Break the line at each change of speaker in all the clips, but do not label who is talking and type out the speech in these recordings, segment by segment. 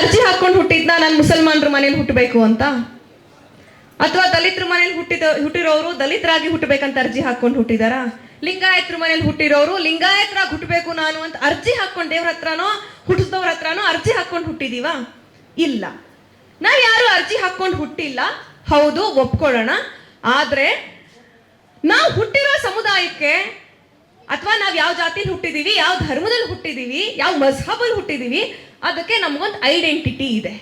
ಅರ್ಜಿ ಹಾಕೊಂಡು ಹುಟ್ಟಿದ್ನ ನಾನು ಮುಸಲ್ಮಾನರ ಮನೇಲಿ ಹುಟ್ಟಬೇಕು ಅಂತ? ಅಥವಾ ದಲಿತರ ಮನೇಲಿ ಹುಟ್ಟಿದ, ಹುಟ್ಟಿರೋರು ದಲಿತರಾಗಿ ಹುಟ್ಟಬೇಕಂತ ಅರ್ಜಿ ಹಾಕೊಂಡು ಹುಟ್ಟಿದಾರ? ಲಿಂಗಾಯತರ ಮನೇಲಿ ಹುಟ್ಟಿರೋರು ಲಿಂಗಾಯತರಾಗಿ ಹುಟ್ಟಬೇಕು ನಾನು ಅಂತ ಅರ್ಜಿ ಹಾಕೊಂಡು ದೇವ್ರ ಹತ್ರನೋ, ಹುಟ್ಟಿಸಿದವ್ರ ಹತ್ರನೋ ಅರ್ಜಿ ಹಾಕೊಂಡು ಹುಟ್ಟಿದೀವ? ಇಲ್ಲ. ನಾವು ಯಾರು ಅರ್ಜಿ ಹಾಕೊಂಡು ಹುಟ್ಟಿಲ್ಲ. ಹೌದು, ಒಪ್ಕೊಳ್ಳೋಣ. ಆದ್ರೆ ನಾವು ಹುಟ್ಟಿರೋ ಸಮುದಾಯಕ್ಕೆ ಅಥವಾ ನಾವು ಯಾವ ಜಾತಿಲಿ ಹುಟ್ಟಿದೀವಿ, ಯಾವ ಧರ್ಮದಲ್ಲಿ ಹುಟ್ಟಿದೀವಿ, ಯಾವ ಮಜಹಬಲ್ಲಿ ಹುಟ್ಟಿದೀವಿ ಅದಕ್ಕೆ ನಮಗೊಂದು ಐಡೆಂಟಿಟಿ ಇದೆ.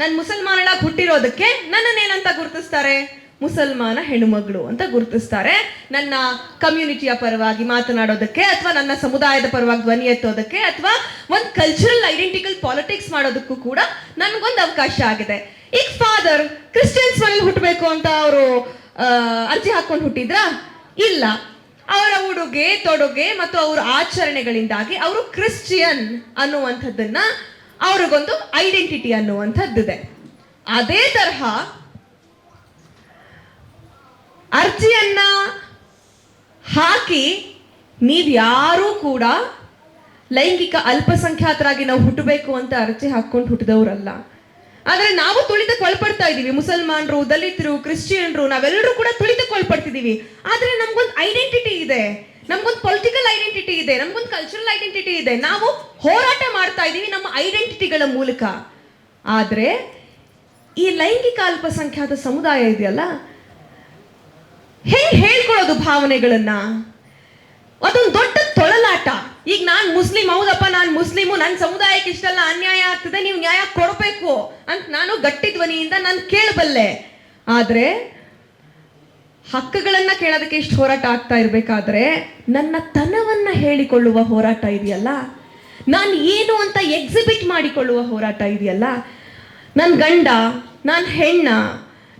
ನಾನು ಮುಸಲ್ಮಾನಳಾಗಿ ಹುಟ್ಟಿರೋದಕ್ಕೆ ನನ್ನನ್ನೇನಂತ ಗುರುತಿಸ್ತಾರೆ? ಮುಸಲ್ಮಾನ ಹೆಣ್ಣುಮಗಳು ಅಂತ ಗುರುತಿಸ್ತಾರೆ. ನನ್ನ ಕಮ್ಯುನಿಟಿಯ ಪರವಾಗಿ ಮಾತನಾಡೋದಕ್ಕೆ ಅಥವಾ ನನ್ನ ಸಮುದಾಯದ ಪರವಾಗಿ ಧ್ವನಿ ಎತ್ತೋದಕ್ಕೆ ಅಥವಾ ಒಂದು ಕಲ್ಚರಲ್ ಐಡೆಂಟಿಕಲ್ ಪಾಲಿಟಿಕ್ಸ್ ಮಾಡೋದಕ್ಕೂ ಕೂಡ ನನಗೊಂದು ಅವಕಾಶ ಆಗಿದೆ. ಈಗ ಫಾದರ್ ಕ್ರಿಶ್ಚಿಯನ್ಸ್ ಮನೇಲಿ ಹುಟ್ಟಬೇಕು ಅಂತ ಅವರು ಅರ್ಜಿ ಹಾಕೊಂಡು ಹುಟ್ಟಿದ್ರ? ಇಲ್ಲ. ಅವರ ಉಡುಗೆ, ತೊಡುಗೆ ಮತ್ತು ಅವರ ಆಚರಣೆಗಳಿಂದಾಗಿ ಅವರು ಕ್ರಿಶ್ಚಿಯನ್ ಅನ್ನುವಂಥದ್ದನ್ನ ಅವ್ರಿಗೊಂದು ಐಡೆಂಟಿಟಿ ಅನ್ನುವಂಥದ್ದಿದೆ. ಅದೇ ತರಹ ಅರ್ಜಿಯನ್ನ ಹಾಕಿ ನೀವ್ಯಾರೂ ಕೂಡ ಲೈಂಗಿಕ ಅಲ್ಪಸಂಖ್ಯಾತರಾಗಿ ನಾವು ಹುಟ್ಟಬೇಕು ಅಂತ ಅರ್ಜಿ ಹಾಕೊಂಡು ಹುಟ್ಟಿದವರಲ್ಲ. ಆದ್ರೆ ನಾವು ತುಳಿತಕ್ಕೊಳಪಡ್ತಾ ಇದ್ದೀವಿ. ಮುಸಲ್ಮಾನರು, ದಲಿತರು, ಕ್ರಿಶ್ಚಿಯನ್ರು, ನಾವೆಲ್ಲರೂ ಕೂಡ ತುಳಿತಕ್ಕೆ ಆದರೆ ಆದ್ರೆ ನಮ್ಗೊಂದು ಐಡೆಂಟಿಟಿ ಇದೆ. ನಮ್ಗೊಂದು ಪೊಲಿಟಿಕಲ್ ಐಡೆಂಟಿಟಿ ಇದೆ. ನಮ್ಗೊಂದು ಕಲ್ಚರಲ್ ಐಡೆಂಟಿಟಿ ಇದೆ. ನಾವು ಹೋರಾಟ ಮಾಡ್ತಾ ಇದೀವಿ ನಮ್ಮ ಐಡೆಂಟಿಟಿಗಳ ಮೂಲಕ. ಆದರೆ ಈ ಲೈಂಗಿಕ ಅಲ್ಪಸಂಖ್ಯಾತ ಸಮುದಾಯ ಇದೆಯಲ್ಲ? ಹೇಗೆ ಹೇಳ್ಕೊಳ್ಳೋದು ಭಾವನೆಗಳನ್ನ? ಅದೊಂದು ದೊಡ್ಡ ತೊಳಲಾಟ. ಈಗ ನಾನ್ ಮುಸ್ಲಿಂ, ಹೌದಪ್ಪ, ನಾನ್ ಮುಸ್ಲಿಮು ನನ್ನ ಸಮುದಾಯಕ್ಕೆ ಇಷ್ಟೆಲ್ಲ ಅನ್ಯಾಯ ಆಗ್ತದೆ, ನೀವು ನ್ಯಾಯ ಕೊಡಬೇಕು ಅಂತ ನಾನು ಗಟ್ಟಿ ಧ್ವನಿಯಿಂದ ನಾನು ಕೇಳಬಲ್ಲೆ. ಆದ್ರೆ ಹಕ್ಕುಗಳನ್ನ ಕೇಳೋದಕ್ಕೆ ಇಷ್ಟು ಹೋರಾಟ ಆಗ್ತಾ ಇರಬೇಕಾದ್ರೆ ನನ್ನ ತನವನ್ನ ಹೇಳಿಕೊಳ್ಳುವ ಹೋರಾಟ ಇದೆಯಲ್ಲ? ನಾನು ಏನು ಅಂತ ಎಕ್ಸಿಬಿಟ್ ಮಾಡಿಕೊಳ್ಳುವ ಹೋರಾಟ ಇದೆಯಲ್ಲ? ನನ್ನ ಗಂಡ, ನಾನು ಹೆಣ್ಣ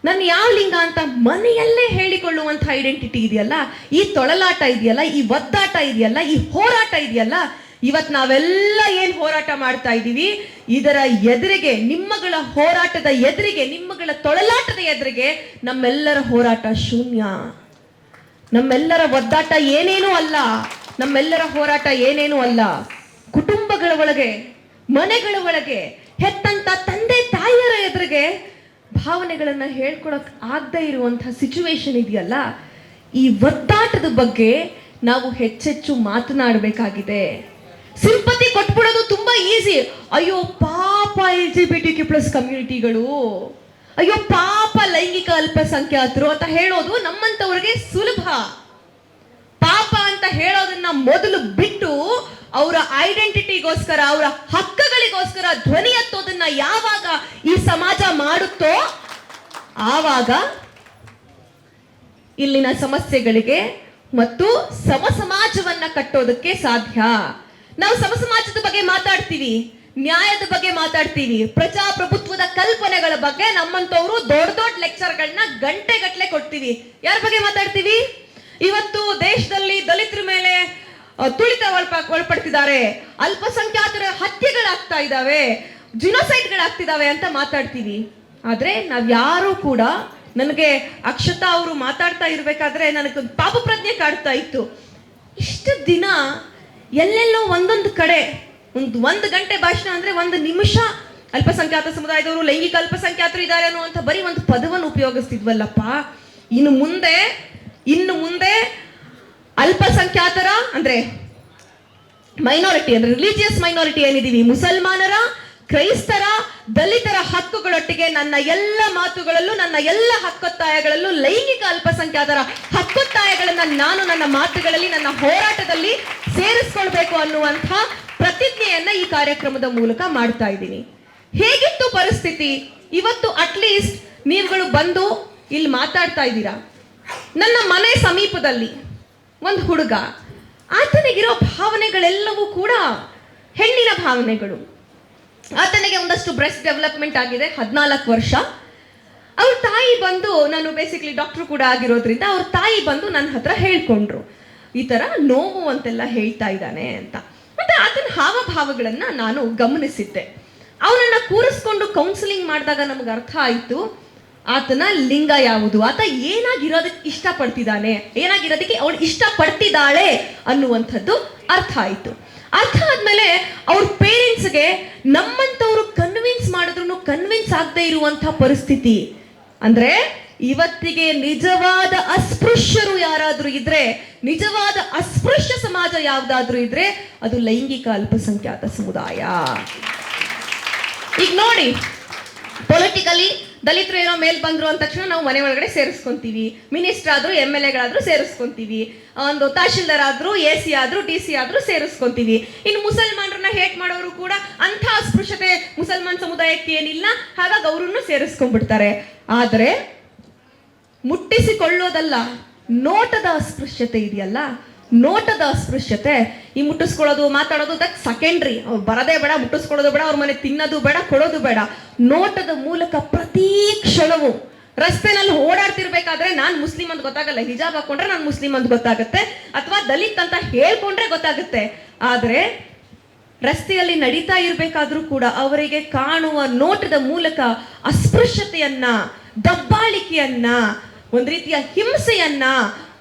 ನನ್ನ ಯಾವ ಲಿಂಗ ಅಂತ ಮನೆಯಲ್ಲೇ ಹೇಳಿಕೊಳ್ಳುವಂಥ ಐಡೆಂಟಿಟಿ ಇದೆಯಲ್ಲ? ಈ ತೊಳಲಾಟ ಇದೆಯಲ್ಲ? ಈ ಒದ್ದಾಟ ಇದೆಯಲ್ಲ? ಈ ಹೋರಾಟ ಇದೆಯಲ್ಲ? ಇವತ್ ನಾವೆಲ್ಲ ಏನ್ ಹೋರಾಟ ಮಾಡ್ತಾ ಇದ್ದೀವಿ? ಇದರ ಎದುರಿಗೆ, ನಿಮ್ಮಗಳ ಹೋರಾಟದ ಎದುರಿಗೆ, ನಿಮ್ಮಗಳ ತೊಳಲಾಟದ ಎದುರಿಗೆ ನಮ್ಮೆಲ್ಲರ ಹೋರಾಟ ಶೂನ್ಯ. ನಮ್ಮೆಲ್ಲರ ಒದ್ದಾಟ ಏನೇನೂ ಅಲ್ಲ. ನಮ್ಮೆಲ್ಲರ ಹೋರಾಟ ಏನೇನೂ ಅಲ್ಲ. ಕುಟುಂಬಗಳ ಒಳಗೆ, ಮನೆಗಳ ಒಳಗೆ, ಹೆತ್ತಂತ ತಂದೆ ತಾಯಿಯರ ಎದುರಿಗೆ ಭಾವನೆಗಳನ್ನ ಹೇಳ್ಕೊಳಕ್ ಆಗದೆ ಇರುವಂತಹ ಸಿಚುವೇಶನ್ ಇದೆಯಲ್ಲ, ಈ ಒತ್ತಾಟದ ಬಗ್ಗೆ ನಾವು ಹೆಚ್ಚೆಚ್ಚು ಮಾತನಾಡಬೇಕಾಗಿದೆ. ಸಿಂಪತಿ ಕೊಟ್ಬಿಡೋದು ತುಂಬಾ ಈಸಿ ಅಯ್ಯೋ, ಪಾಪ L G B T Q plus ಕಮ್ಯುನಿಟಿಗಳು ಅಯ್ಯೋ, ಪಾಪ ಲೈಂಗಿಕ ಅಲ್ಪಸಂಖ್ಯಾತರು ಅಂತ ಹೇಳೋದು ನಮ್ಮಂಥವ್ರಿಗೆ ಸುಲಭ. ಅಂತ ಹೇಳೋದನ್ನ ಮೊದಲು ಬಿಟ್ಟು ಅವರ ಐಡೆಂಟಿಟಿಗೋಸ್ಕರ ಅವರ ಹಕ್ಕುಗಳಿಗೋಸ್ಕರ ಧ್ವನಿ ಎತ್ತೋದನ್ನ ಯಾವಾಗ ಈ ಸಮಾಜ ಮಾಡುತ್ತೋ ಆವಾಗ ಇಲ್ಲಿನ ಸಮಸ್ಯೆಗಳಿಗೆ ಮತ್ತು ಸಮ ಸಮಾಜವನ್ನ ಕಟ್ಟೋದಕ್ಕೆ ಸಾಧ್ಯ. ನಾವು ಸಮ ಸಮಾಜದ ಬಗ್ಗೆ ಮಾತಾಡ್ತೀವಿ, ನ್ಯಾಯದ ಬಗ್ಗೆ ಮಾತಾಡ್ತೀವಿ, ಪ್ರಜಾಪ್ರಭುತ್ವದ ಕಲ್ಪನೆಗಳ ಬಗ್ಗೆ ನಮ್ಮಂತವ್ರು ದೊಡ್ಡ ದೊಡ್ಡ ಲೆಕ್ಚರ್ಗಳನ್ನ ಗಂಟೆ ಗಟ್ಟಲೆ ಕೊಡ್ತೀವಿ. ಯಾರ ಬಗ್ಗೆ ಮಾತಾಡ್ತೀವಿ? ಇವತ್ತು ದೇಶದಲ್ಲಿ ದಲಿತರ ಮೇಲೆ ತುಳಿತ ಒಳಪ, ಒಳಪಡ್ತಿದ್ದಾರೆ. ಅಲ್ಪಸಂಖ್ಯಾತರ ಹತ್ಯೆಗಳಾಗ್ತಾ ಇದ್ದಾವೆ. ಜಿನೋಸೈಡ್ಗಳಾಗ್ತಿದ್ದಾವೆ ಅಂತ ಮಾತಾಡ್ತೀವಿ. ಆದರೆ ನಾವು ಯಾರು ಕೂಡ ನನಗೆ ಅಕ್ಷತಾ ಅವರು ಮಾತಾಡ್ತಾ ಇರಬೇಕಾದ್ರೆ ನನಗೆ ಪಾಪ ಪ್ರಜ್ಞೆ ಕಾಡ್ತಾ ಇತ್ತು. ಇಷ್ಟು ದಿನ ಎಲ್ಲೆಲ್ಲೋ ಒಂದೊಂದು ಕಡೆ, ಒಂದು ಒಂದು ಗಂಟೆ ಭಾಷಣ ಅಂದರೆ ಒಂದು ನಿಮಿಷ ಅಲ್ಪಸಂಖ್ಯಾತ ಸಮುದಾಯದವರು, ಲೈಂಗಿಕ ಅಲ್ಪಸಂಖ್ಯಾತರು ಇದ್ದಾರೆ ಅನ್ನುವಂಥ ಬರೀ ಒಂದು ಪದವನ್ನು ಉಪಯೋಗಿಸ್ತಿದ್ವಲ್ಲಪ್ಪ. ಇನ್ನು ಮುಂದೆ ಇನ್ನು ಮುಂದೆ ಅಲ್ಪಸಂಖ್ಯಾತರ ಅಂದ್ರೆ ಮೈನಾರಿಟಿ ಅಂದ್ರೆ ರಿಲಿಜಿಯಸ್ ಮೈನಾರಿಟಿ ಏನಿದೀವಿ ಮುಸಲ್ಮಾನರ, ಕ್ರೈಸ್ತರ, ದಲಿತರ ಹಕ್ಕುಗಳೊಟ್ಟಿಗೆ ನನ್ನ ಎಲ್ಲ ಮಾತುಗಳಲ್ಲೂ, ನನ್ನ ಎಲ್ಲ ಹಕ್ಕೊತ್ತಾಯಗಳಲ್ಲೂ ಲೈಂಗಿಕ ಅಲ್ಪಸಂಖ್ಯಾತರ ಹಕ್ಕೊತ್ತಾಯಗಳನ್ನ ನಾನು ನನ್ನ ಮಾತುಗಳಲ್ಲಿ, ನನ್ನ ಹೋರಾಟದಲ್ಲಿ ಸೇರಿಸ್ಕೊಳ್ಬೇಕು ಅನ್ನುವಂಥ ಪ್ರತಿಜ್ಞೆಯನ್ನ ಈ ಕಾರ್ಯಕ್ರಮದ ಮೂಲಕ ಮಾಡ್ತಾ ಇದ್ದೀನಿ. ಹೇಗಿತ್ತು ಪರಿಸ್ಥಿತಿ? ಇವತ್ತು ಅಟ್ಲೀಸ್ಟ್ ನೀವುಗಳು ಬಂದು ಇಲ್ಲಿ ಮಾತಾಡ್ತಾ ಇದ್ದೀರಾ? ನನ್ನ ಮನೆ ಸಮೀಪದಲ್ಲಿ ಒಂದು ಹುಡುಗ. ಆತನಿಗಿರೋ ಭಾವನೆಗಳೆಲ್ಲವೂ ಕೂಡ ಹೆಣ್ಣಿನ ಭಾವನೆಗಳು. ಆತನಿಗೆ ಒಂದಷ್ಟು ಬ್ರೆಸ್ಟ್ ಡೆವಲಪ್ಮೆಂಟ್ ಆಗಿದೆ, ಹದಿನಾಲ್ಕು ವರ್ಷ. ಅವ್ರ ತಾಯಿ ಬಂದು ನಾನು ಬೇಸಿಕ್ಲಿ ಡಾಕ್ಟರ್ ಕೂಡ ಆಗಿರೋದ್ರಿಂದ ಅವ್ರ ತಾಯಿ ಬಂದು ನನ್ನ ಹತ್ರ ಹೇಳ್ಕೊಂಡ್ರು. ಈ ತರ ನೋವು ಅಂತೆಲ್ಲ ಹೇಳ್ತಾ ಇದ್ದಾನೆ ಅಂತ. ಮತ್ತೆ ಆತನ ಹಾವಭಾವಗಳನ್ನು ನಾನು ಗಮನಿಸಿದ್ದೆ. ಅವನನ್ನ ಕೂರಿಸ್ಕೊಂಡು ಕೌನ್ಸಿಲಿಂಗ್ ಮಾಡಿದಾಗ ನಮ್ಗೆ ಅರ್ಥ ಆಯ್ತು. ಆತನ ಲಿಂಗ ಯಾವುದು? ಆತ ಏನಾಗಿರೋದಕ್ಕೆ ಇಷ್ಟಪಡ್ತಿದ್ದಾನೆ? ಏನಾಗಿರೋದಕ್ಕೆ ಅವಳು ಇಷ್ಟಪಡ್ತಿದ್ದಾಳೆ ಅನ್ನುವಂಥದ್ದು ಅರ್ಥ ಆಯಿತು. ಅರ್ಥ ಆದ್ಮೇಲೆ ಅವ್ರ ಪೇರೆಂಟ್ಸ್ಗೆ ನಮ್ಮಂಥವ್ರು ಕನ್ವಿನ್ಸ್ ಆಗದೆ ಇರುವಂತ ಪರಿಸ್ಥಿತಿ. ಅಂದ್ರೆ ಇವತ್ತಿಗೆ ನಿಜವಾದ ಅಸ್ಪೃಶ್ಯರು ಯಾರಾದರೂ ಇದ್ರೆ, ನಿಜವಾದ ಅಸ್ಪೃಶ್ಯ ಸಮಾಜ ಯಾವ್ದಾದ್ರೂ ಇದ್ರೆ ಅದು ಲೈಂಗಿಕ ಅಲ್ಪಸಂಖ್ಯಾತ ಸಮುದಾಯ. ಈಗ ನೋಡಿ ಪೊಲಿಟಿಕಲಿ ದಲಿತರು ಏನೋ ಮೇಲ್ ಬಂದ್ರು ಅಂದ ತಕ್ಷಣ ನಾವು ಮನೆ ಒಳಗಡೆ ಸೇರಿಸ್ಕೊಂತೀವಿ. ಮಿನಿಸ್ಟರ್ ಆದ್ರೂ ಎಂ ಎಲ್ ಎಗಳಾದ್ರೂ ಸೇರಿಸ್ಕೊಂತೀವಿ. ಒಂದು ತಹಶೀಲ್ದಾರ್ ಆದ್ರೂ ಎ ಸಿ ಆದ್ರೂ ಡಿ ಸಿ ಆದ್ರೂ ಸೇರಿಸ್ಕೊಂತೀವಿ. ಇನ್ನು ಮುಸಲ್ಮಾನರನ್ನ ಹೇಟ್ ಮಾಡೋರು ಕೂಡ ಅಂಥ ಅಸ್ಪೃಶ್ಯತೆ ಮುಸಲ್ಮಾನ್ ಸಮುದಾಯಕ್ಕೆ ಏನಿಲ್ಲ. ಹಾಗಾಗಿ ಅವರನ್ನು ಸೇರಿಸ್ಕೊಂಡ್ಬಿಡ್ತಾರೆ. ಆದ್ರೆ ಮುಟ್ಟಿಸಿಕೊಳ್ಳೋದಲ್ಲ, ನೋಟದ ಅಸ್ಪೃಶ್ಯತೆ ಇದೆಯಲ್ಲ? ನೋಟದ ಅಸ್ಪೃಶ್ಯತೆ. ಈ ಮುಟ್ಟಿಸ್ಕೊಳ್ಳೋದು, ಮಾತಾಡೋದು ದಟ್ ಸೆಕೆಂಡ್ರಿ. ಬರದೇ ಬೇಡ, ಮುಟ್ಟಿಸ್ಕೊಳ್ಳೋದು ಬೇಡ, ಅವ್ರ ಮನೆ ತಿನ್ನೋದು ಬೇಡ, ಕೊಡೋದು ಬೇಡ. ನೋಟದ ಮೂಲಕ ಪ್ರತಿ ಕ್ಷಣವು ರಸ್ತೆನಲ್ಲಿ ಓಡಾಡ್ತಿರ್ಬೇಕಾದ್ರೆ ನಾನು ಮುಸ್ಲಿಂ ಅಂತ ಗೊತ್ತಾಗಲ್ಲ. ಹಿಜಾಬ್ ಹಾಕೊಂಡ್ರೆ ನಾನು ಮುಸ್ಲಿಂ ಅಂತ ಗೊತ್ತಾಗುತ್ತೆ. ಅಥವಾ ದಲಿತ್ ಅಂತ ಹೇಳ್ಕೊಂಡ್ರೆ ಗೊತ್ತಾಗುತ್ತೆ. ಆದ್ರೆ ರಸ್ತೆಯಲ್ಲಿ ನಡೀತಾ ಇರಬೇಕಾದ್ರೂ ಕೂಡ ಅವರಿಗೆ ಕಾಣುವ ನೋಟದ ಮೂಲಕ ಅಸ್ಪೃಶ್ಯತೆಯನ್ನ, ದಬ್ಬಾಳಿಕೆಯನ್ನ ಒಂದು ರೀತಿಯ ಹಿಂಸೆಯನ್ನ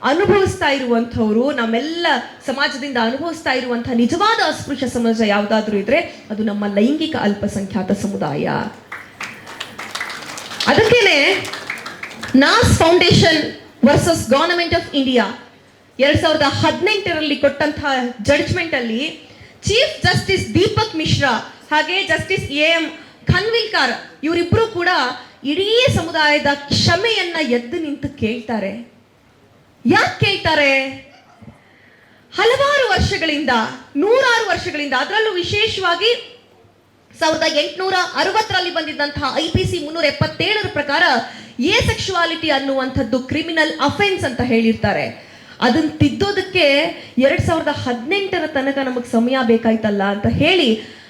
ಅನುಭವಿಸ್ತಾ ಇರುವಂಥವ್ರು, ನಮ್ಮೆಲ್ಲ ಸಮಾಜದಿಂದ ಅನುಭವಿಸ್ತಾ ಇರುವಂತಹ ನಿಜವಾದ ಅಸ್ಪೃಶ್ಯ ಸಮಾಜ ಯಾವುದಾದ್ರೂ ಇದ್ರೆ ಅದು ನಮ್ಮ ಲೈಂಗಿಕ ಅಲ್ಪಸಂಖ್ಯಾತ ಸಮುದಾಯ. ಅದಕ್ಕೇನೆ Naz foundation versus government of India ಎರಡ್ ಸಾವಿರದ ಹದಿನೆಂಟರಲ್ಲಿ ಕೊಟ್ಟಂತಹ ಜಡ್ಜ್ಮೆಂಟ್ ಅಲ್ಲಿ ಚೀಫ್ ಜಸ್ಟಿಸ್ ದೀಪಕ್ ಮಿಶ್ರಾ ಹಾಗೆ ಜಸ್ಟಿಸ್ ಎ ಎಂ ಖನ್ವಿಲ್ಕರ್ ಇವರಿಬ್ರು ಕೂಡ ಇಡೀ ಸಮುದಾಯದ ಕ್ಷಮೆಯನ್ನ ಎದ್ದು ನಿಂತು ಕೇಳ್ತಾರೆ. ಯಾಕೆ ಕೇಳ್ತಾರೆ? ಹಲವಾರು ವರ್ಷಗಳಿಂದ, ನೂರಾರು ವರ್ಷಗಳಿಂದ, ಅದರಲ್ಲೂ ವಿಶೇಷವಾಗಿ ಸಾವಿರದ ಎಂಟುನೂರ ಅರವತ್ತರಲ್ಲಿ ಬಂದಿದ್ದಂತಹ ಐ ಪಿ ಸಿ ಮುನ್ನೂರ ಎಪ್ಪತ್ತೇಳರ ಪ್ರಕಾರ ಎ ಸೆಕ್ಷುವಾಲಿಟಿ ಅನ್ನುವಂಥದ್ದು ಕ್ರಿಮಿನಲ್ ಅಫೆನ್ಸ್ ಅಂತ ಹೇಳಿರ್ತಾರೆ. ಅದನ್ನ ತಿದ್ದೋದಕ್ಕೆ ಎರಡ್ ಸಾವಿರದ ಹದಿನೆಂಟರ ತನಕ ನಮಗೆ ಸಮಯ ಬೇಕಾಯ್ತಲ್ಲ ಅಂತ ಹೇಳಿ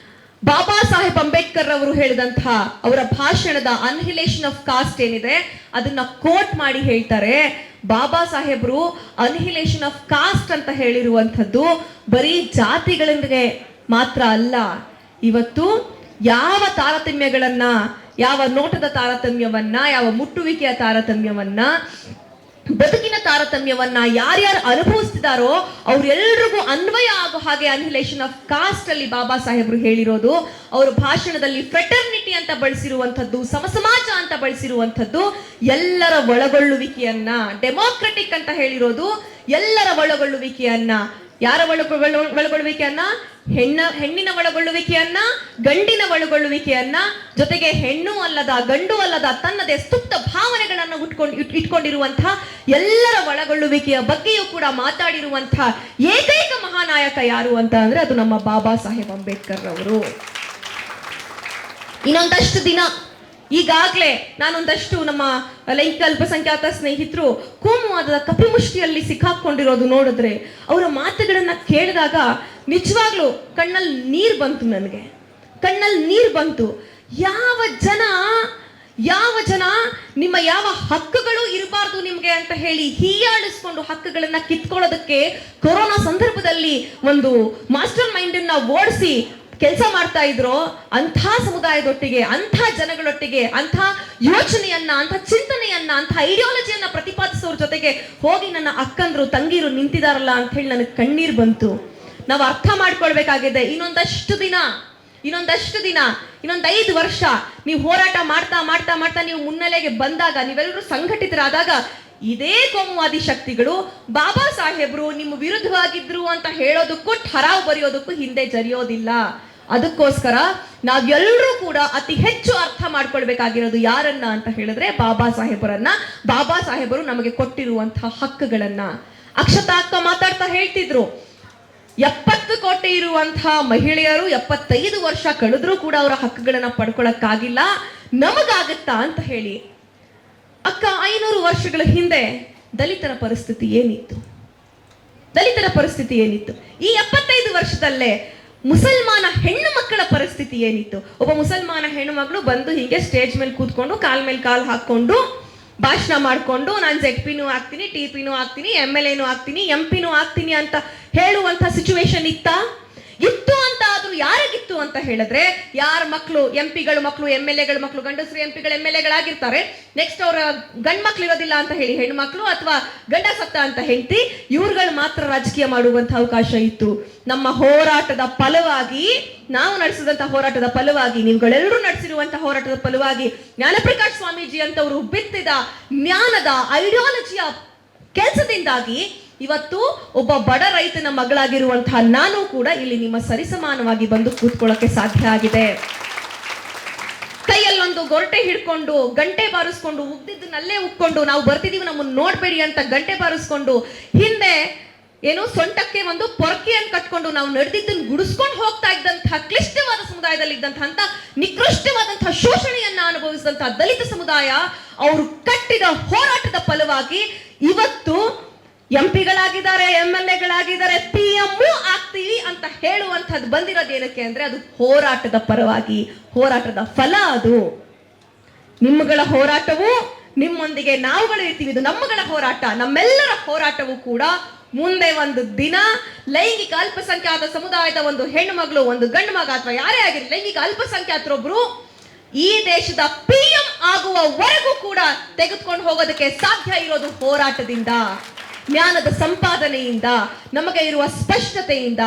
ಬಾಬಾ ಸಾಹೇಬ್ ಅಂಬೇಡ್ಕರ್ ಅವರು ಹೇಳಿದಂತಹ ಅವರ ಭಾಷಣದ ಅನ್ಹಿಲೇಷನ್ ಆಫ್ ಕಾಸ್ಟ್ ಏನಿದೆ, ಅದನ್ನ ಕೋಟ್ ಮಾಡಿ ಹೇಳ್ತಾರೆ. ಬಾಬಾ ಸಾಹೇಬ್ರು ಅನ್ಹಿಲೇಷನ್ ಆಫ್ ಕಾಸ್ಟ್ ಅಂತ ಹೇಳಿರುವಂಥದ್ದು ಬರೀ ಜಾತಿಗಳಿಗೆ ಮಾತ್ರ ಅಲ್ಲ. ಇವತ್ತು ಯಾವ ತಾರತಮ್ಯಗಳನ್ನ, ಯಾವ ನೋಟದ ತಾರತಮ್ಯವನ್ನ, ಯಾವ ಮುಟ್ಟುವಿಕೆಯ ತಾರತಮ್ಯವನ್ನ ಬದುಕಿನ ತಾರತಮ್ಯವನ್ನ ಯಾರ್ಯಾರು ಅನುಭವಿಸ್ತಿದಾರೋ ಅವ್ರೆಲ್ರಿಗೂ ಅನ್ವಯ ಆಗೋ ಹಾಗೆ ಅನ್ಹಿಲೇಷನ್ ಆಫ್ ಕಾಸ್ಟ್ ಅಲ್ಲಿ ಬಾಬಾ ಸಾಹೇಬ್ರು ಹೇಳಿರೋದು. ಅವ್ರ ಭಾಷಣದಲ್ಲಿ ಫ್ರೆಟರ್ನಿಟಿ ಅಂತ ಬಳಸಿರುವಂಥದ್ದು, ಸಮಸಮಾಜ ಅಂತ ಬಳಸಿರುವಂಥದ್ದು, ಎಲ್ಲರ ಒಳಗೊಳ್ಳುವಿಕೆಯನ್ನ ಡೆಮೋಕ್ರೆಟಿಕ್ ಅಂತ ಹೇಳಿರೋದು, ಎಲ್ಲರ ಒಳಗೊಳ್ಳುವಿಕೆಯನ್ನ ಯಾರ ಒಳಗೊಳ್ಳು, ಒಳಗೊಳ್ಳುವಿಕೆಯನ್ನ? ಹೆಣ್ಣ, ಹೆಣ್ಣಿನ ಒಳಗೊಳ್ಳುವಿಕೆಯನ್ನ, ಗಂಡಿನ ಒಳಗೊಳ್ಳುವಿಕೆಯನ್ನ? ಜೊತೆಗೆ ಹೆಣ್ಣು ಅಲ್ಲದ, ಗಂಡು ಅಲ್ಲದ ತನ್ನದೇ ಸುಪ್ತ ಭಾವನೆಗಳನ್ನು ಉಟ್ಕೊಂಡು, ಇಟ್- ಇಟ್ಕೊಂಡಿರುವಂತಹ ಎಲ್ಲರ ಒಳಗೊಳ್ಳುವಿಕೆಯ ಬಗ್ಗೆಯೂ ಕೂಡ ಮಾತಾಡಿರುವಂತಹ ಏಕೈಕ ಮಹಾನಾಯಕ ಯಾರು ಅಂತ ಅಂದ್ರೆ ಅದು ನಮ್ಮ ಬಾಬಾ ಸಾಹೇಬ್ ಅಂಬೇಡ್ಕರ್ ಅವರು. ಇನ್ನೊಂದಷ್ಟು ದಿನ ಈಗಾಗಲೇ ನಾನೊಂದಷ್ಟು ನಮ್ಮ ಲೈಂಗಿಕ ಅಲ್ಪಸಂಖ್ಯಾತ ಸ್ನೇಹಿತರು ಕೋಮುವಾದದ ಕಪಿಮುಷ್ಟಿಯಲ್ಲಿ ಸಿಕ್ಕಾಕೊಂಡಿರೋದು ನೋಡಿದ್ರೆ ಅವರ ಮಾತುಗಳನ್ನು ಕೇಳಿದಾಗ ನಿಜವಾಗ್ಲೂ ಕಣ್ಣಲ್ಲಿ ನೀರು ಬಂತು ನನಗೆ. ಕಣ್ಣಲ್ಲಿ ನೀರು ಬಂತು. ಯಾವ ಜನ ಯಾವ ಜನ ನಿಮ್ಮ ಯಾವ ಹಕ್ಕುಗಳು ಇರಬಾರ್ದು ನಿಮಗೆ ಅಂತ ಹೇಳಿ ಹೀಯಾಡಿಸ್ಕೊಂಡು ಹಕ್ಕುಗಳನ್ನ ಕಿತ್ಕೊಳ್ಳೋದಕ್ಕೆ ಕೊರೋನಾ ಸಂದರ್ಭದಲ್ಲಿ ಒಂದು ಮಾಸ್ಟರ್ ಮೈಂಡ್ ಓಡಿಸಿ ಕೆಲಸ ಮಾಡ್ತಾ ಇದ್ರು, ಅಂಥ ಸಮುದಾಯದೊಟ್ಟಿಗೆ, ಅಂಥ ಜನಗಳೊಟ್ಟಿಗೆ, ಅಂಥ ಯೋಚನೆಯನ್ನ, ಅಂಥ ಚಿಂತನೆಯನ್ನ, ಅಂಥ ಐಡಿಯಾಲಜಿಯನ್ನ ಪ್ರತಿಪಾದಿಸೋರ ಜೊತೆಗೆ ಹೋಗಿ ನನ್ನ ಅಕ್ಕಂದ್ರು, ತಂಗಿರು ನಿಂತಿದಾರಲ್ಲ ಅಂತ ಹೇಳಿ ನನಗೆ ಕಣ್ಣೀರು ಬಂತು. ನಾವು ಅರ್ಥ ಮಾಡ್ಕೊಳ್ಬೇಕಾಗಿದೆ. ಇನ್ನೊಂದಷ್ಟು ದಿನ ಇನ್ನೊಂದಷ್ಟು ದಿನ ಇನ್ನೊಂದು ಐದು ವರ್ಷ ನೀವು ಹೋರಾಟ ಮಾಡ್ತಾ ಮಾಡ್ತಾ ಮಾಡ್ತಾ ನೀವು ಮುನ್ನೆಲೆಗೆ ಬಂದಾಗ ನೀವೆಲ್ಲರೂ ಸಂಘಟಿತರಾದಾಗ ಇದೇ ಕೋಮುವಾದಿ ಶಕ್ತಿಗಳು ಬಾಬಾ ಸಾಹೇಬ್ರು ನಿಮ್ಮ ವಿರುದ್ಧವಾಗಿದ್ರು ಅಂತ ಹೇಳೋದಕ್ಕೂ, ಠರಾವ್ ಬರೆಯೋದಕ್ಕೂ ಹಿಂದೆ ಜರಿಯೋದಿಲ್ಲ. ಅದಕ್ಕೋಸ್ಕರ ನಾವೆಲ್ಲರೂ ಕೂಡ ಅತಿ ಹೆಚ್ಚು ಅರ್ಥ ಮಾಡ್ಕೊಳ್ಬೇಕಾಗಿರೋದು ಯಾರನ್ನ ಅಂತ ಹೇಳಿದ್ರೆ ಬಾಬಾ ಸಾಹೇಬರನ್ನ. ಬಾಬಾ ಸಾಹೇಬರು ನಮಗೆ ಕೊಟ್ಟಿರುವಂತಹ ಹಕ್ಕುಗಳನ್ನ. ಅಕ್ಷತಾ ಅಕ್ಕ ಮಾತಾಡ್ತಾ ಹೇಳ್ತಿದ್ರು. ಎಪ್ಪತ್ತು ಕೋಟಿ ಇರುವಂತಹ ಮಹಿಳೆಯರು ಎಪ್ಪತ್ತೈದು ವರ್ಷ ಕಳೆದ್ರೂ ಕೂಡ ಅವರ ಹಕ್ಕುಗಳನ್ನ ಪಡ್ಕೊಳಕ್ಕಾಗಿಲ್ಲ. ನಮಗಾಗತ್ತಾ ಅಂತ ಹೇಳಿ. ಅಕ್ಕ, ಐನೂರು ವರ್ಷಗಳ ಹಿಂದೆ ದಲಿತರ ಪರಿಸ್ಥಿತಿ ಏನಿತ್ತು? ದಲಿತರ ಪರಿಸ್ಥಿತಿ ಏನಿತ್ತು? ಈ ಎಪ್ಪತ್ತೈದು ವರ್ಷದಲ್ಲೇ ಮುಸಲ್ಮಾನ ಹೆಣ್ಣು ಮಕ್ಕಳ ಪರಿಸ್ಥಿತಿ ಏನಿತ್ತು? ಒಬ್ಬ ಮುಸಲ್ಮಾನ ಹೆಣ್ಣು ಮಗಳು ಬಂದು ಹೀಗೆ ಸ್ಟೇಜ್ ಮೇಲೆ ಕೂತ್ಕೊಂಡು, ಕಾಲ್ ಮೇಲೆ ಕಾಲ್ ಹಾಕೊಂಡು ಭಾಷಣ ಮಾಡಿಕೊಂಡು, ನಾನು ಜೆಡ್ ಪಿನೂ ಆಗ್ತೀನಿ ಟಿ ಪಿನೂ ಆಗ್ತೀನಿ ಎಂ ಎಲ್ ಎನೂ ಆಗ್ತೀನಿ ಎಂ ಪಿನೂ ಆಗ್ತೀನಿ ಅಂತ ಹೇಳುವಂಥ ಸಿಚುವೇಶನ್ ಇತ್ತಾ? ಇತ್ತು ಅಂತ ಆದ್ರೂ ಯಾರಿಗಿತ್ತು ಅಂತ ಹೇಳಿದ್ರೆ ಯಾರ ಮಕ್ಕಳು ಎಂ ಪಿಗಳು ಮಕ್ಕಳು ಎಂ ಎಲ್ ಎಗಳು ಮಕ್ಕಳು ಗಂಡಸರು ಎಂ ಪಿಗಳು ಎಂ ಎಲ್ ಎಗಳಾಗಿರ್ತಾರೆ ನೆಕ್ಸ್ಟ್ ಅವರ ಗಂಡ್ ಮಕ್ಳು ಇರೋದಿಲ್ಲ ಅಂತ ಹೇಳಿ, ಹೆಣ್ಮಕ್ಳು ಅಥವಾ ಗಂಡ ಸತ್ತ ಅಂತ ಹೆಂಡತಿ, ಇವ್ರುಗಳು ಮಾತ್ರ ರಾಜಕೀಯ ಮಾಡುವಂತ ಅವಕಾಶ ಇತ್ತು. ನಮ್ಮ ಹೋರಾಟದ ಫಲವಾಗಿ, ನಾವು ನಡೆಸಿದಂತ ಹೋರಾಟದ ಫಲವಾಗಿ ನೀವುಗಳೆಲ್ಲರೂ ನಡೆಸಿರುವಂತಹ ಹೋರಾಟದ ಫಲವಾಗಿ ಜ್ಞಾನಪ್ರಕಾಶ್ ಸ್ವಾಮೀಜಿ ಅಂತವರು ಬಿತ್ತಿದ ಜ್ಞಾನದ ಐಡಿಯಾಲಜಿಯ ಕೆಲಸದಿಂದಾಗಿ ಇವತ್ತು ಒಬ್ಬ ಬಡ ರೈತನ ಮಗಳಾಗಿರುವಂತಹ ನಾನು ಕೂಡ ಇಲ್ಲಿ ನಿಮ್ಮ ಸರಿಸಮಾನವಾಗಿ ಬಂದು ಕೂತ್ಕೊಳ್ಳೋಕೆ ಸಾಧ್ಯ ಆಗಿದೆ. ಕೈಯಲ್ಲೊಂದು ಗೊರಟೆ ಹಿಡ್ಕೊಂಡು, ಗಂಟೆ ಬಾರಿಸ್ಕೊಂಡು ಉಗ್ದಿದ್ದನ್ನಲ್ಲೇ ಉಕ್ಕೊಂಡು, ನಾವು ಬರ್ತಿದೀವಿ ನಮ್ಮನ್ನ ನೋಡ್ಬೇಡಿ ಅಂತ ಗಂಟೆ ಬಾರಿಸ್ಕೊಂಡು, ಹಿಂದೆ ಏನು ಸೊಂಟಕ್ಕೆ ಒಂದು ಪೊರ್ಕೆಯನ್ನು ಕಟ್ಕೊಂಡು ನಾವು ನಡೆದಿದ್ದನ್ನು ಗುಡಿಸ್ಕೊಂಡು ಹೋಗ್ತಾ ಇದ್ದಂತಹ ಕ್ಲಿಷ್ಟವಾದ ಸಮುದಾಯದಲ್ಲಿ ಇದ್ದಂತಹ ನಿಕೃಷ್ಟವಾದಂತಹ ಶೋಷಣೆಯನ್ನ ಅನುಭವಿಸಿದಂತಹ ದಲಿತ ಸಮುದಾಯ, ಅವರು ಕಟ್ಟಿದ ಹೋರಾಟದ ಫಲವಾಗಿ ಇವತ್ತು ಎಂ ಪಿಗಳಾಗಿದ್ದಾರೆ ಎಂ ಎಲ್ ಎಗಳಾಗಿದ್ದಾರೆ ಪಿ ಎಂ ಆಗ್ತೀವಿ ಅಂತ ಹೇಳುವಂಥದ್ದು ಬಂದಿರೋದು ಏನಕ್ಕೆ ಅಂದ್ರೆ ಅದು ಹೋರಾಟದ ಪರವಾಗಿ, ಹೋರಾಟದ ಫಲ ಅದು. ನಿಮ್ಮಗಳ ಹೋರಾಟವು ನಿಮ್ಮೊಂದಿಗೆ ನಾವುಗಳು ಇರ್ತೀವಿ, ಇದು ನಮ್ಮಗಳ ಹೋರಾಟ, ನಮ್ಮೆಲ್ಲರ ಹೋರಾಟವು ಕೂಡ ಮುಂದೆ ಒಂದು ದಿನ ಲೈಂಗಿಕ ಅಲ್ಪಸಂಖ್ಯಾತ ಸಮುದಾಯದ ಒಂದು ಹೆಣ್ಣು ಮಗಳು, ಒಂದು ಗಂಡು ಮಗ ಅಥವಾ ಯಾರೇ ಆಗಿರಲಿ, ಲೈಂಗಿಕ ಅಲ್ಪಸಂಖ್ಯಾತರೊಬ್ರು ಈ ದೇಶದ ಪಿ ಎಂ ಆಗುವವರೆಗೂ ಕೂಡ ತೆಗೆದುಕೊಂಡು ಹೋಗೋದಕ್ಕೆ ಸಾಧ್ಯ ಇರೋದು ಹೋರಾಟದಿಂದ. ಜ್ಞಾನದ ಸಂಪಾದನೆಯಿಂದ, ನಮಗೆ ಇರುವ ಸ್ಪಷ್ಟತೆಯಿಂದ,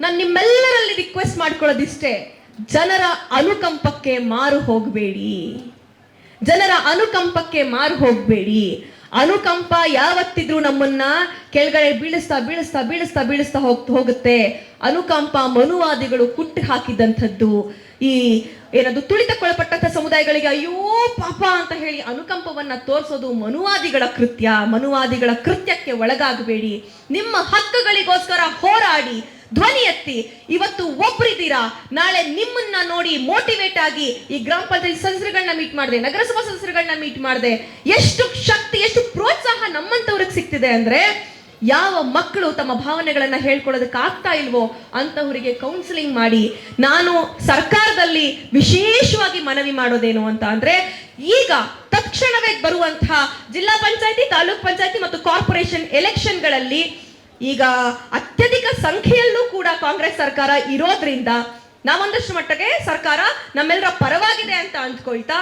ನಾನು ನಿಮ್ಮೆಲ್ಲರಲ್ಲಿ ರಿಕ್ವೆಸ್ಟ್ ಮಾಡ್ಕೊಳ್ಳೋದಿಷ್ಟೇ, ಜನರ ಅನುಕಂಪಕ್ಕೆ ಮಾರು ಹೋಗಬೇಡಿ. ಜನರ ಅನುಕಂಪಕ್ಕೆ ಮಾರು ಹೋಗಬೇಡಿ. ಅನುಕಂಪ ಯಾವತ್ತಿದ್ರೂ ನಮ್ಮನ್ನ ಕೆಳಗಡೆ ಬೀಳಿಸ್ತಾ ಬೀಳಿಸ್ತಾ ಬೀಳಿಸ್ತಾ ಬೀಳಿಸ್ತಾ ಹೋಗ್ತಾ ಹೋಗುತ್ತೆ. ಅನುಕಂಪ ಮನುವಾದಿಗಳು ಕುಟ್ಟು ಹಾಕಿದಂಥದ್ದು. ಈ ಏನದು ತುಳಿತಕ್ಕೊಳಪಟ್ಟಂತ ಸಮುದಾಯಗಳಿಗೆ ಅಯ್ಯೋ ಪಾಪ ಅಂತ ಹೇಳಿ ಅನುಕಂಪವನ್ನ ತೋರಿಸೋದು ಮನುವಾದಿಗಳ ಕೃತ್ಯ. ಮನುವಾದಿಗಳ ಕೃತ್ಯಕ್ಕೆ ಒಳಗಾಗಬೇಡಿ. ನಿಮ್ಮ ಹಕ್ಕುಗಳಿಗೋಸ್ಕರ ಹೋರಾಡಿ, ಧ್ವನಿ ಎತ್ತಿ, ಇವತ್ತು ಒಬ್ಬರಿದ್ದೀರಾ ನಾಳೆ ನಿಮ್ಮನ್ನ ನೋಡಿ ಮೋಟಿವೇಟ್ ಆಗಿ ಈ ಗ್ರಾಮ ಪಂಚಾಯತ್ ಸದಸ್ಯರುಗಳನ್ನ ಮೀಟ್ ಮಾಡಿದೆ, ನಗರಸಭಾ ಸದಸ್ಯರುಗಳನ್ನ ಮೀಟ್ ಮಾಡಿದೆ. ಎಷ್ಟು ಶಕ್ತಿ, ಎಷ್ಟು ಪ್ರೋತ್ಸಾಹ ನಮ್ಮಂತವ್ರಿಗೆ ಸಿಗ್ತಿದೆ ಅಂದ್ರೆ ಯಾವ ಮಕ್ಕಳು ತಮ್ಮ ಭಾವನೆಗಳನ್ನು ಹೇಳ್ಕೊಳ್ಳೋದಕ್ಕೆ ಆಗ್ತಾ ಇಲ್ವೋ ಅಂತವರಿಗೆ ಕೌನ್ಸಿಲಿಂಗ್ ಮಾಡಿ, ನಾನು ಸರ್ಕಾರದಲ್ಲಿ ವಿಶೇಷವಾಗಿ ಮನವಿ ಮಾಡೋದೇನು ಅಂತ ಅಂದ್ರೆ, ಈಗ ತಕ್ಷಣವೇ ಬರುವಂತಹ ಜಿಲ್ಲಾ ಪಂಚಾಯತಿ, ತಾಲೂಕ್ ಪಂಚಾಯತಿ ಮತ್ತು ಕಾರ್ಪೊರೇಷನ್ ಎಲೆಕ್ಷನ್ಗಳಲ್ಲಿ ಈಗ ಅತ್ಯಧಿಕ ಸಂಖ್ಯೆಯಲ್ಲೂ ಕೂಡ ಕಾಂಗ್ರೆಸ್ ಸರ್ಕಾರ ಇರೋದ್ರಿಂದ ನಾವೊಂದಷ್ಟು ಮಟ್ಟಿಗೆ ಸರ್ಕಾರ ನಮ್ಮೆಲ್ಲರ ಪರವಾಗಿದೆ ಅಂತ ಅಂದ್ಕೊಳ್ತಾ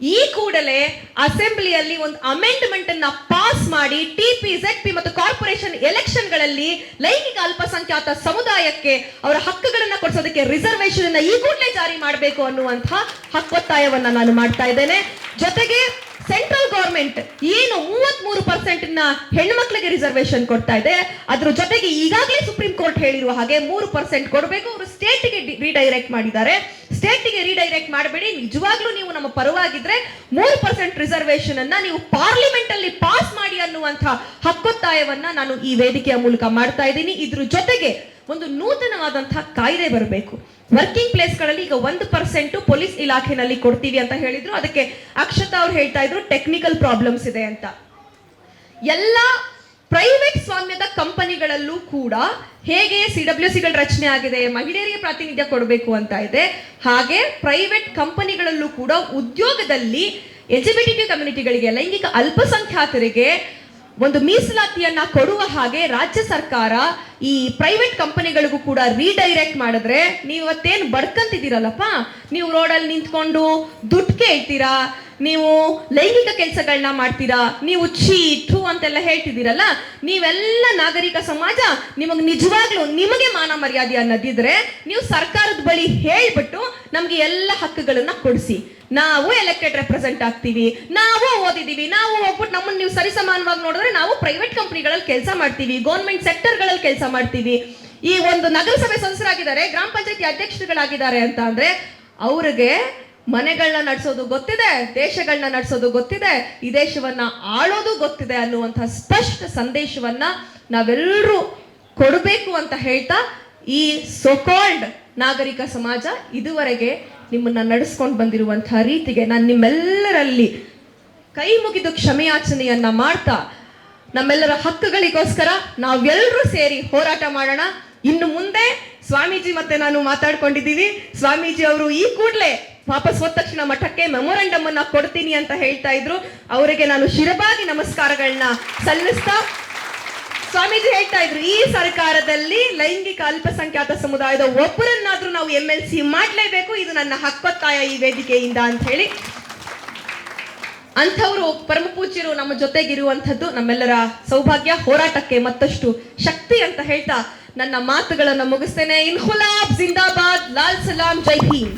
ಈ ಕೂಡಲೇ ಅಸೆಂಬ್ಲಿಯಲ್ಲಿ ಒಂದು ಅಮೆಂಡ್ಮೆಂಟ್ ಅನ್ನ ಪಾಸ್ ಮಾಡಿ ಟಿ ಪಿ ಜೆಡ್ ಪಿ ಮತ್ತು ಕಾರ್ಪೊರೇಷನ್ ಎಲೆಕ್ಷನ್ಗಳಲ್ಲಿ ಲೈಂಗಿಕ ಅಲ್ಪಸಂಖ್ಯಾತ ಸಮುದಾಯಕ್ಕೆ ಅವರ ಹಕ್ಕುಗಳನ್ನ ಕೊಡಿಸೋದಕ್ಕೆ ರಿಸರ್ವೇಶನ್ ಅನ್ನ ಈ ಕೂಡಲೇ ಜಾರಿ ಮಾಡಬೇಕು ಅನ್ನುವಂತಹ ಹಕ್ಕೊತ್ತಾಯವನ್ನ ನಾನು ಮಾಡ್ತಾ ಇದ್ದೇನೆ. ಜೊತೆಗೆ ಸೆಂಟ್ರಲ್ ಗೌರ್ಮೆಂಟ್ ಏನು ಮೂವತ್ತ್ ಮೂರು ಪರ್ಸೆಂಟ್ನ ಹೆಣ್ಮಕ್ಳಿಗೆ ರಿಸರ್ವೇಶನ್ ಕೊಡ್ತಾ ಇದೆ. ಅದ್ರ ಜೊತೆಗೆ ಈಗಾಗಲೇ ಸುಪ್ರೀಂ ಕೋರ್ಟ್ ಹೇಳಿರುವ ಹಾಗೆ ಮೂರು ಪರ್ಸೆಂಟ್ ಕೊಡಬೇಕು. ಅವರು ಸ್ಟೇಟ್ಗೆ ರಿಡೈರೆಕ್ಟ್ ಮಾಡಿದ್ದಾರೆ. ಸ್ಟೇಟ್ಗೆ ರೀಡೈರೆಕ್ಟ್ ಮಾಡಬೇಡಿ. ನಿಜವಾಗ್ಲೂ ನೀವು ನಮ್ಮ ಪರವಾಗಿದ್ರೆ ಮೂರು ಪರ್ಸೆಂಟ್ ರಿಸರ್ವೇಶನ್ ಅನ್ನ ನೀವು ಪಾರ್ಲಿಮೆಂಟ್ ಅಲ್ಲಿ ಪಾಸ್ ಮಾಡಿ ಅನ್ನುವಂತಹ ಹಕ್ಕೊತ್ತಾಯವನ್ನ ನಾನು ಈ ವೇದಿಕೆಯ ಮೂಲಕ ಮಾಡ್ತಾ ಇದ್ದೀನಿ. ಇದ್ರ ಜೊತೆಗೆ ಒಂದು ನೂತನವಾದಂತಹ ಕಾಯ್ದೆ ಬರಬೇಕು. ವರ್ಕಿಂಗ್ ಪ್ಲೇಸ್ಗಳಲ್ಲಿ ಈಗ ಒಂದು ಪರ್ಸೆಂಟ್ ಪೊಲೀಸ್ ಇಲಾಖೆನಲ್ಲಿ ಕೊಡ್ತೀವಿ ಅಂತ ಹೇಳಿದ್ರು. ಅದಕ್ಕೆ ಅಕ್ಷತಾ ಅವ್ರು ಹೇಳ್ತಾ ಇದ್ರು ಟೆಕ್ನಿಕಲ್ ಪ್ರಾಬ್ಲಮ್ಸ್ ಇದೆ ಅಂತ. ಎಲ್ಲ ಪ್ರೈವೇಟ್ ಸ್ವಾಮ್ಯದ ಕಂಪನಿಗಳಲ್ಲೂ ಕೂಡ ಹೇಗೆ ಸಿ ಡಬ್ಲ್ಯೂ ಸಿಗಳ ರಚನೆ ಆಗಿದೆ, ಮಹಿಳೆಯರಿಗೆ ಪ್ರಾತಿನಿಧ್ಯ ಕೊಡಬೇಕು ಅಂತ ಇದೆ. ಹಾಗೆ ಪ್ರೈವೇಟ್ ಕಂಪನಿಗಳಲ್ಲೂ ಕೂಡ ಉದ್ಯೋಗದಲ್ಲಿ ಎಲಿಜಿಬಿಲಿಟಿ ಕಮ್ಯುನಿಟಿಗಳಿಗೆ, ಲೈಂಗಿಕ ಅಲ್ಪಸಂಖ್ಯಾತರಿಗೆ ಒಂದು ಮೀಸಲಾತಿಯನ್ನ ಕೊಡುವ ಹಾಗೆ ರಾಜ್ಯ ಸರ್ಕಾರ ಈ ಪ್ರೈವೇಟ್ ಕಂಪನಿಗಳಿಗೂ ಕೂಡ ರೀಡೈರೆಕ್ಟ್ ಮಾಡಿದ್ರೆ ನೀವು ಇವತ್ತೇನು ಬಡ್ಕಂತಿದ್ದೀರಲ್ಲಪ್ಪ? ನೀವು ರೋಡಲ್ಲಿ ನಿಂತ್ಕೊಂಡು ದುಡ್ಡು ಕೇಳ್ತೀರಾ ನೀವು ಲೈಂಗಿಕ ಕೆಲಸಗಳನ್ನ ಮಾಡ್ತೀರಾ? ನೀವು ಛೀ ಥೂ ಅಂತೆಲ್ಲ ಹೇಳ್ತಿದ್ದೀರಲ್ಲ? ನೀವೆಲ್ಲ ನಾಗರಿಕ ಸಮಾಜ, ನಿಮಗೆ ನಿಜವಾಗ್ಲೂ ನಿಮಗೆ ಮಾನ ಮರ್ಯಾದೆ ಅನ್ನೋದಿದ್ರೆ ನೀವು ಸರ್ಕಾರದ ಬಳಿ ಹೇಳ್ಬಿಟ್ಟು ನಮ್ಗೆ ಎಲ್ಲ ಹಕ್ಕುಗಳನ್ನ ಕೊಡಿಸಿ. ನಾವು ಎಲೆಕ್ಟೆಡ್ ರೆಪ್ರೆಸೆಂಟ್ ಆಗ್ತೀವಿ. ನಾವು ಓದಿದೀವಿ ನಾವು ಹೋಗ್ಬಿಟ್ಟು ನಮ್ಮನ್ನ ನೀವು ಸರಿಸಮಾನವಾಗಿ ನೋಡಿದ್ರೆ ನಾವು ಪ್ರೈವೇಟ್ ಕಂಪ್ನಿಗಳಲ್ಲಿ ಕೆಲಸ ಮಾಡ್ತೀವಿ. ಗೌರ್ಮೆಂಟ್ ಸೆಕ್ಟರ್ಗಳಲ್ಲಿ ಕೆಲಸ ಮಾಡ್ತೀವಿ. ಈ ಒಂದು ನಗರಸಭೆ ಸದಸ್ಯರಾಗಿದ್ದಾರೆ, ಗ್ರಾಮ ಪಂಚಾಯತಿ ಅಧ್ಯಕ್ಷರುಗಳಾಗಿದ್ದಾರೆ ಅಂತ ಅಂದ್ರೆ ಅವ್ರಿಗೆ ಮನೆಗಳನ್ನ ನಡೆಸೋದು ಗೊತ್ತಿದೆ ದೇಶಗಳನ್ನ ನಡೆಸೋದು ಗೊತ್ತಿದೆ, ಈ ದೇಶವನ್ನ ಆಳೋದು ಗೊತ್ತಿದೆ ಅನ್ನುವಂತಹ ಸ್ಪಷ್ಟ ಸಂದೇಶವನ್ನ ನಾವೆಲ್ಲರೂ ಕೊಡಬೇಕು ಅಂತ ಹೇಳ್ತಾ ಈ ಸೊಕಾಲ್ಡ್ ನಾಗರಿಕ ಸಮಾಜ ಇದುವರೆಗೆ ನಿಮ್ಮನ್ನ ನಡೆಸ್ಕೊಂಡು ಬಂದಿರುವಂತಹ ರೀತಿಗೆ ನಾನು ನಿಮ್ಮೆಲ್ಲರಲ್ಲಿ ಕೈ ಮುಗಿದು ಕ್ಷಮೆಯಾಚನೆಯನ್ನ ಮಾಡ್ತಾ ನಮ್ಮೆಲ್ಲರ ಹಕ್ಕುಗಳಿಗೋಸ್ಕರ ನಾವೆಲ್ಲರೂ ಸೇರಿ ಹೋರಾಟ ಮಾಡೋಣ. ಇನ್ನು ಮುಂದೆ ಸ್ವಾಮೀಜಿ ಮತ್ತೆ ನಾನು ಮಾತಾಡ್ಕೊಂಡಿದ್ದೀವಿ. ಸ್ವಾಮೀಜಿ ಅವರು ಈ ಕೂಡಲೇ ವಾಪಸ್ ಹೋದ ತಕ್ಷಣ ಮಠಕ್ಕೆ ಮೆಮೊರಂಡಮ್ ಅನ್ನ ಕೊಡ್ತೀನಿ ಅಂತ ಹೇಳ್ತಾ ಇದ್ರು. ಅವರಿಗೆ ನಾನು ಶಿರಬಾಗಿ ನಮಸ್ಕಾರಗಳನ್ನ ಸಲ್ಲಿಸ್ತಾ ಸ್ವಾಮೀಜಿ ಹೇಳ್ತಾ ಇದ್ರು, ಈ ಸರ್ಕಾರದಲ್ಲಿ ಲೈಂಗಿಕ ಅಲ್ಪಸಂಖ್ಯಾತ ಸಮುದಾಯದ ಒಬ್ಬರನ್ನಾದ್ರೂ ನಾವು ಎಂ ಎಲ್ ಸಿ ಮಾಡಲೇಬೇಕು. ಇದು ನನ್ನ ಹಕ್ಕೊತ್ತಾಯ ಈ ವೇದಿಕೆಯಿಂದ ಅಂತ ಹೇಳಿ. ಅಂಥವರು ಪರಮ ಪೂಜ್ಯರು ನಮ್ಮ ಜೊತೆಗಿರುವಂಥದ್ದು ನಮ್ಮೆಲ್ಲರ ಸೌಭಾಗ್ಯ, ಹೋರಾಟಕ್ಕೆ ಮತ್ತಷ್ಟು ಶಕ್ತಿ ಅಂತ ಹೇಳ್ತಾ ನನ್ನ ಮಾತುಗಳನ್ನು ಮುಗಿಸ್ತೇನೆ. ಇನ್ಹುಲಾಬ್ ಜಿಂದಾಬಾದ್, ಲಾಲ್ ಸಲಾಂ, ಜೈ ಭೀಮ್